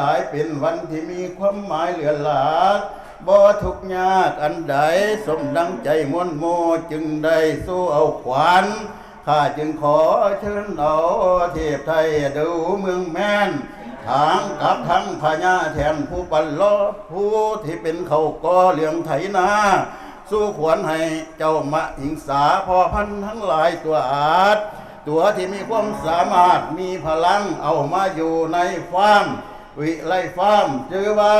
หลายเป็นวันที่มีความหมายเหลือหลาบ่ทุกยากอันใดสมดังใจมวลโมจึงได้สู้เอาขวัญข้าจึงขอเชิญเอาเทพไทยดูเมืองแม่น ทางกับทั้งพญาแทนผู้ปันลอผู้ที่เป็นเขาก็เลี้ยงไถนา สู้ขวนให้เจ้ามะหิงสาพอพันทั้งหลายตัวอาจ ตัวที่มีความสามารถมีพลังเอามาอยู่ในฟาร์ม วิไลฟาร์มชื่อว่า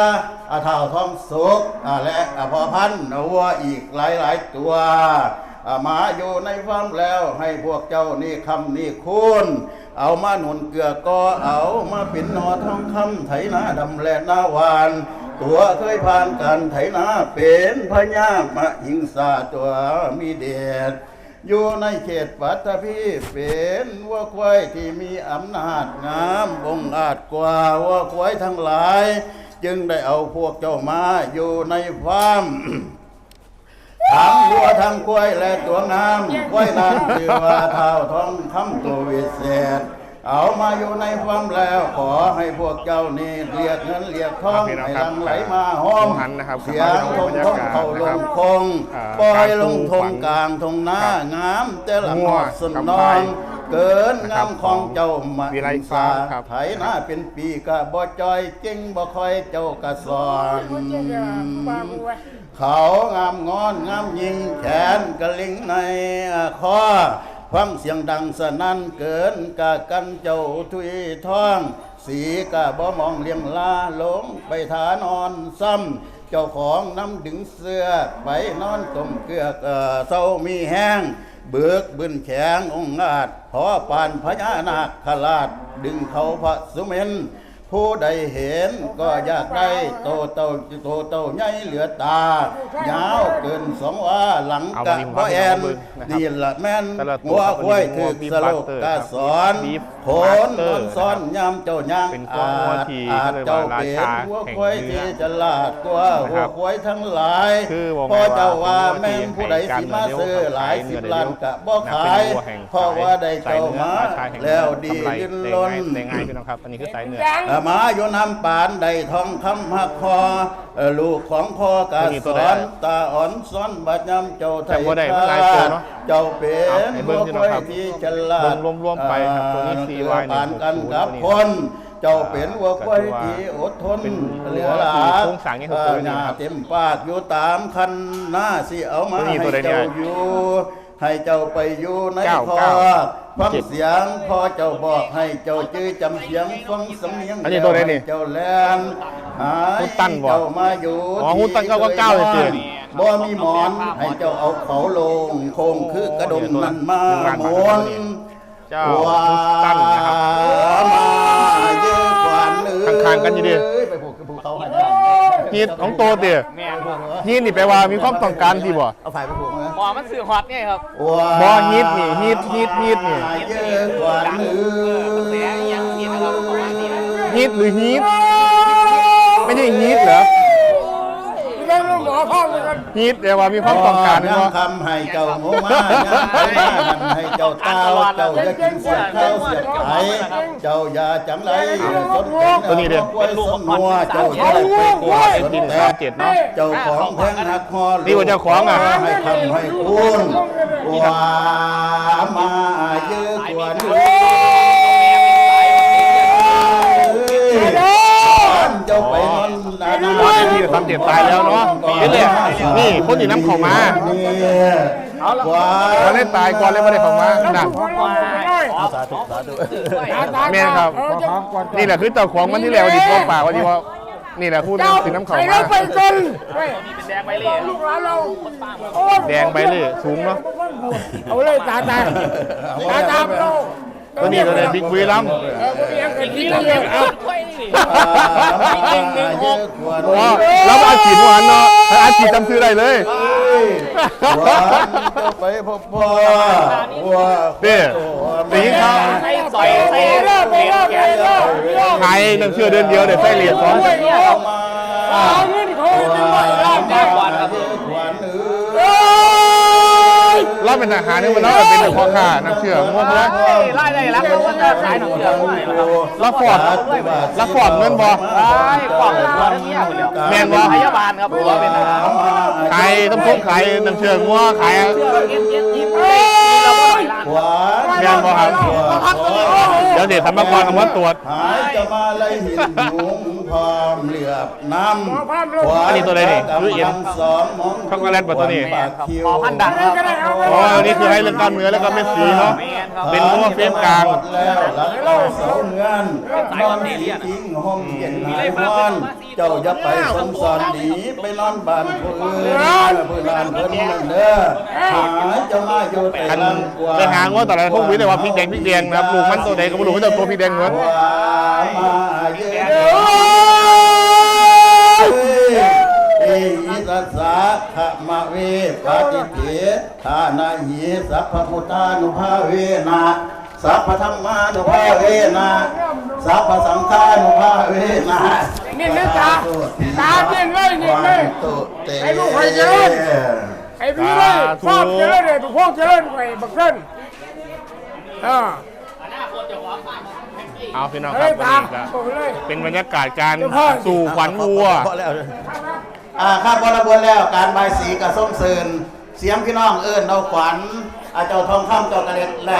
อาเท่าทองสุกและอาพอพันธุ์วัวอีกหลายหลายตัวมาอยู่ในฟาร์มแล้วให้พวกเจ้านี่คำนี่คุณเอามาหนุนเกลือก็เอามาเป็นหนอทองคำไถนาดำแลนาวาน ตัวเคยผ่านการไถนาเป็นพญามหิงสาตัวมีเดช อยู่ในเขตปัตตภีเป็นวัวควายที่มีอำนาจงามบงอาจกว่าวัวควายทั้งหลาย จึงได้เอาพวกเจ้ามาอยู่ในฟาร์มทั้งวัวทั้งควายและตัวงามควายนั้นคือว่าเท้าทองคำตัววิเศษ เอามาอยู่ในฟาร์มแล้ว ขอให้พวกเจ้านี่เรียกเงินเรียกทองครับพี่น้องให้ครับหลังไหลมาห้อมผมหันนะครับเสียงทงบรรยาทงกาศเข้าลนะครับงคงอ่าปล่อยลงทงการปลูกฝังกลางทงหน้าครับงามแต่หลังงัวหอดสนกับนอไผ่งเกินนะคงารับมของเจ้ามาวิไลอินฟาสาร์มครับไถหน้าเป็นปีกะบ่จอยเก่งบ่ค่อยเจ้ากะสอนเขางามงอนงามยิงแขนกระลิงในคอ ฟังเสียงดังสนั่นเกินกะกันเจ้าทุยท้อง สีกะบ่มองเลียงลาหลงไปทานอนซ้ำเจ้าของน้ำดึงเสื้อไปนอนต้มเกลือกเศร้ามีแห้ง เบิกบึนแข็งองอาจพอปานพญานาคราชดึงเขาพระสุเมน ผู้ใดเห็นก็อยากได้โตเต่าโตเต่าใหญ่เหลือตายาวเกินสองว่าหลังเอากะมานี่ผมบ่แอนเอามาเบิ่งนะครับนี่ละแม่นแต่ละตัวหัวกล้วยก็ถึมีกหัวสโลก beef butter กะสอน beef โขน butter มันซ้อนยำเจ้าย่างเป็นตัวหัวที่อาจเขาเรียกเจ้าว่าราเป็นชาหัวแห่งกล้วยเนื้ที่อจะลาดกว่านะหัควรับกล้วยทั้งหลายคือบอกพ่อไงว่าเจ้าว่าหัวที่แม่นผู้ใดสิมาซื้อหลายสิบล้านกะบ่ขายเป็นวัวแห่งเพราะว่าได้เจ้ามาสายเนื้อราชาแห่งแล้วดีกำไรยืนได้ล้นง่ายได้ง่ายพี่น้องครับอันนี้คือสายเนื้ออามาโยนำปานได้ทองคำหักคอเอ่อลูกของพ่อกาตัวนี้สตัวใดอนตาอ่อนซ้อนบัดยำเจ้าไทยจำบ่ได้มันหลายตัวเนอะเจ้าเป็เอานให้เบิ่หังวพี่กน้องล้วยครับที่ฉลาดรวมๆไปครับตัวนี้อ่า CY ปานกันกับ160คนเจ้าเป็นหัวกล้วยที่อดทนเป็นเหลือหลาโครงสร้างนี่คือเอ่ตัวอนี้หน้าครับเต็มปากอยู่ตามคันหน้าสิเอามาตัวนี้ให้ตัวใดเนี่ยเจ้าอยู่ ให้เจ้าไปอยู่ในเก้าคอเก้า ฟังเสียงพอเจ้าบอกให้เจ้าจื้อจำเสียงฟังสำเนียงอันนี้ตัวไหนนี่เจ้าแลนหายหุ้นตั้นบ่เจ้ามาอยู่อ๋อหุ้นตั้นเก้าเก้าเก้าเลยเจ้บ่มีหมอนให้เจ้าเอาเขาลงโคงคือกระดมนั่นมาหนึ่งล้านหบาทมุนเจ้าว้าตั้นนะครับมาเยอะกว่าเนื้อข้างๆกันอยู่ดิ ไปผูกกับภูเขาให้ ฮีดของโตเตี๋ยแม่นพวกฮีดนี่แปลว่ามีความต้องการที่บ่เอาฝ่ายไปผูกนะพอมันสื่อฮอตเนี่ยครับ บ่ฮีดนี่ฮีดฮีดฮีดนี่เยอะกว่าเนื้อเสียงยังเสียงเราประมาณนี้นะฮีดหรือฮีดไม่ใช่ฮีดเหรอ ฮีดแปลว่ามีความต้องการยัเนาะงคำให้เจ้าโมมายังไปมานั่นให้เจ้าเต้าเจ้าจะกินเสียข้าวเสียไข่เจ้าอย่าจังไรสนตัวนี้เด้อกล้วยสมนัวเจ้าอย่าไปกลัวสนดินแต่สามเจ็ดเนาะเจ้าของแพงหักคอนี่ว่าเจ้าของอะให้คำให้คุณว่ามา เจ็ดตายแล้วเนาะนี่แหละนี่คนอยู่น้ำเข้ามาเนี่ยว่าเขาได้ตายก่อนเลยไม่ได้เข้ามานั่นสาธุสาธุแม่นครับนี่แหละคือเจ้าของมันที่แล้วดีกว่าป่าว่าที่ว่านี่แหละพูดถึงน้ำเข้าไปมาแล้วไปจนแดงไปเลยลูกหลานเราแดงไปเลยสูงเนาะเอาเลยตาตาตาตามเรา ตัวนี้ตัวนี้บิ๊กวีลัมเออพวกนี้ยังกันที่เดียวเอาค่อยนี่เยอะกว่าเพราะว่าเราอาชีพหวานเนาะถ้าอาชีพจำซื้อได้เลยวันจะไปพบพ่อว่าเด้ตีเขา ใส่ซอยใส่ไปแล้วไปแล้วไปแล้วไทยน้ำเชื่อเดือนเดียวเดี๋ยวใส่เหรียญสองมาเอาเงิ เขาจะไหวรับแม่กว่าครับกว่าเนื้อเอ้ยรับเป็นทหารนี่มันแล้วก็เป็นพ่อค้านักเชื่องัวเพราะว่าไล่ได้แล้วเขาก็จะขายหนังเสือด้วยครับรับฟอร์ดรับฟอร์ดเงินบ่ไล่กล่องตัวนี้เนี่ยคนเดียวแม่นบ่พยาบาลครับผมว่าเป็นทหารขายต้มทุกขายนักเชื่องัวขายเสื้อเก็บเก็บยิบเล็กเราก็หน่อยล้าน ขวานบ่ครับเดี๋ยวเดี๋ยวทำมากรเอามาตรวจหายจะมาไล่หินหงพร้อมเหลือบน้ำขวาอันนี้ตัวอะไรนี่คือเอ็นสองมองช็อกโกแลตบ่ตัวนี้ปากคิ้วหมอพันดังครับอ๋ออันนี้คือให้เรื่องกามเนื้อแล้วก็เม็ดสีเนาะเป็นงัวเฟรมกลางแล้วเสาเงินนอนดีทิ้งห้องเย็นหายนอน จ้าอย่าไปสงสารดีไปนอนบ้านผู้อื่นผู้ลานเพิ่นนั่นเด้อหายจะมาอยู่แต่อันลังกว่าไปหางัวตอนนั้นพวกวิทย์แต่ว่าพริกแดงพริกแดงนะครับลูกมันตัวใดก็ไม่รู้ว่าจะตัวพริกแดงเหมือนว่ามาเยอะเอหิสัสสะขะมะเวปาติเถทานาหิสัพพพุทธานุภาเวนะสัพพธรรมานุภาเวนะสัพพสังฆานุภาเวนะ นี่นึกตาตาเก่งเลยเก่งเลยตุเตไอ้ลูกใครเจริญไอ้พี่เลยชอบเจริญเลยทุกพวกเจริญไปบักเส้นอ่าเอาพี่น้องคเฮ้รับยวันตานี้ก็บอกเลยเป็นบรรยากาศการสู่ขวัญวัวพอแล้วอ่าข้าบรบวนแล้วการบายสีกับส้มเซินเสียงพี่น้องเอิญเอาขวัญอาเจ้าทองคำเจ้ากระเด็ดและ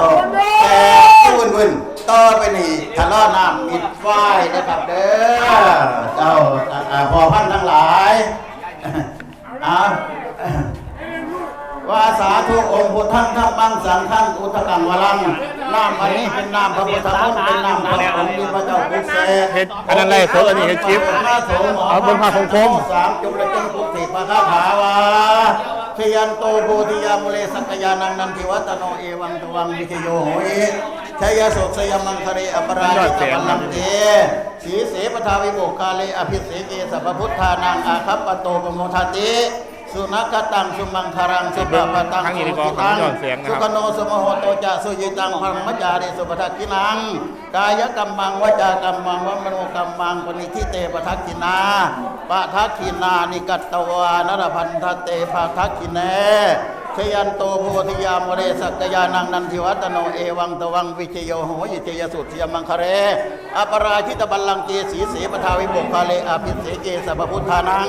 ต่อแต่วุ่นวุ่น ต่อไปนี่ทะเลาะน้ำมิดไฟนะครับเด้อเจ้าอ่าพอพันทั้งหลายอ่าว่าสาธุองค์พุทธังธรรมังสังฆังอุทกังวรังน้ำอันนี้เป็นน้ำพระพุทธมนต์เป็นน้ำพระองค์ที่พระเจ้าพุทธเสกเฮ็ดอันนั้นไรโซอันนี้เฮ็ดจิ๊บเอาบนผ้าคงคมสามจุลจังคุติปะคาถาวาชยันโตโพธิยามุเลสักยานังนันทิวัตโนเอวังตวังวิคโยโหย ชยโสสยมังคะเรอปราชิตวัลลังเตสีเสปทาวิโมกคาเลอภิเสเกสัพพุทธานังอาคัปปโตปโมทาติสุนัขตังสุมังคารังสุปปตังครั้งนี้ดีกว่าสุขิตังขอย้อนเสียงนะครับสุขโนสุโมโหโตจะสุยิตังพังมัจจาริสุปทักกินังกายกรรมังวจากรรมังวมโนกรรมังปณิทิเตปทักกินาปทักกินานิกัตตวานรพันธเตปทักกิเน ชยันโตโพธิยามเรสักยานังนันทิวัตโนเอวังตวังวิเชโยโหยิเจยสุทธิยมังคะเรอปราชิตบัลลังเกสีเสปทาวิบุคาเลอภิเสเกสัพพุทธานัง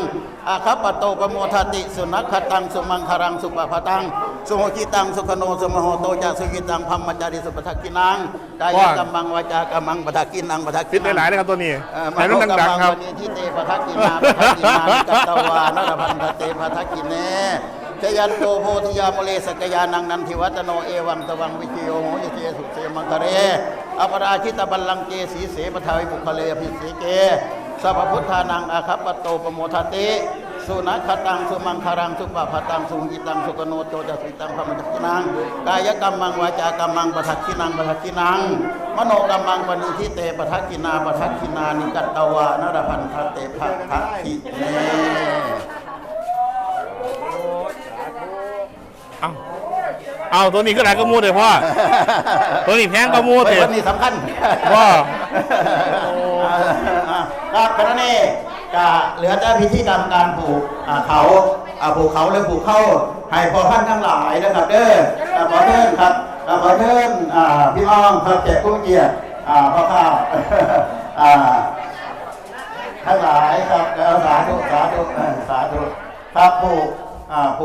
อาคัปปโตปโมทติสุนัขตังสุมังคารังสุปปตังสุโหจิตังสุขโนสุมโหโตจะสุกิตังพัมมจาริสุปทักกินังกายกรรมังวจากรรมังปทักกินังปทักกิฟิตนังหลายๆเลยครับตัวนี้เอ่อแต่มันดังๆครับมโนกมมังวณีที่เตปทักกินาปทักกินานิกัตตวานรพันธเตปทักกิเน ชยันโตโพธิยามเลสกยานังนันทิวัตโนเอวังตวังวิจโยโหยเจสุเสมังคะเรอปราชิตบัลลังเกสีเสปทาวิบุคเลอภิเสเกสัพพุทธานังอาคัปโตปโมทติสุนัขตังสุมังคารังสุปปะตังสุหิตังสุกโนโตจะสุตังพระมจจกินังกายกรรมังวาจากรรมังปะทักกินังปะทักกินังมโนกรรมังปณิทิเตปะทักกินาปทักกินานิกัตตวานรพันธเตภะทักขิเน เอา เอาตัวนี้ก็หลายก็มูดเลยพ่อ ตัวนี้แพงก็มูดเฮ้เลยยวันนี้สำคัญว่าครับเพราะนั้นนี่ก็เหลือแต่พิธีกรรมการปลูกอ่าเขาอ่าปลูกเขาหรือปลูกเข้าให้พอพันธุ์ทั้งหลายนะครับเด้ออ่าขอเชิญครับอ่าขอเชิญอ่าพี่น้องครับแจกกุ้งเกียรติอ่าพ่อข้าวอ่าทั้งหลายครับแล้วสาธุสาธุเออสาธุครับปลูกอ่า